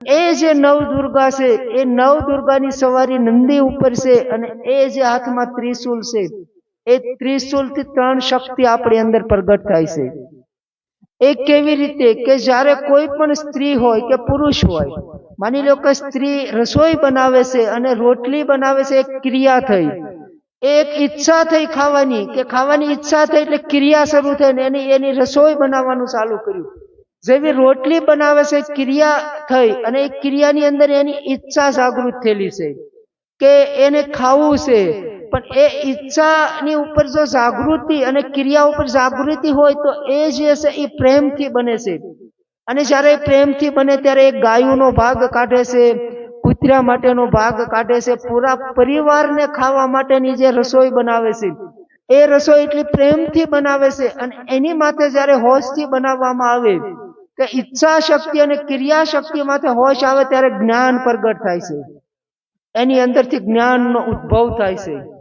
એ જે નવ દુર્ગા છે, એ નવ દુર્ગાની સવારી નંદી ઉપર છે અને એ જે હાથમાં ત્રિશુલ છે, એ ત્રિશુલથી ત્રણ શક્તિ આપણી અંદર પ્રગટ થાય છે. એ કેવી રીતે કે જ્યારે કોઈ પણ સ્ત્રી હોય કે પુરુષ હોય, માની લો કે સ્ત્રી રસોઈ બનાવે છે અને રોટલી બનાવે છે, એક ક્રિયા થઈ. એક ઈચ્છા થઈ ખાવાની, કે ખાવાની ઈચ્છા થઈ એટલે ક્રિયા શરૂ થઈ ને એની એની રસોઈ બનાવવાનું ચાલુ કર્યું. જેવી રોટલી બનાવે છે, ક્રિયા થઈ અને એ ક્રિયાની અંદર એની ઈચ્છા જાગૃત થયેલી છે કે એને ખાવું છે, પણ એ ઈચ્છાની ઉપર જો જાગૃતિ અને ક્રિયા ઉપર જાગૃતિ હોય તો એ જે છે એ પ્રેમથી બને છે. અને જ્યારે પ્રેમથી બને ત્યારે એ ગાયોનો ભાગ કાઢે છે, કૂતરા માટેનો ભાગ કાઢે છે, પૂરા પરિવારને ખાવા માટેની જે રસોઈ બનાવે છે, એ રસોઈ એટલી પ્રેમથી બનાવે છે અને એની માથે જ્યારે હોશથી બનાવવામાં આવે કે ઈચ્છા શક્તિ અને ક્રિયા શક્તિ માથે હોશ આવે ત્યારે જ્ઞાન પ્રગટ થાય છે. એની અંદરથી જ્ઞાનનો ઉદ્ભવ થાય છે.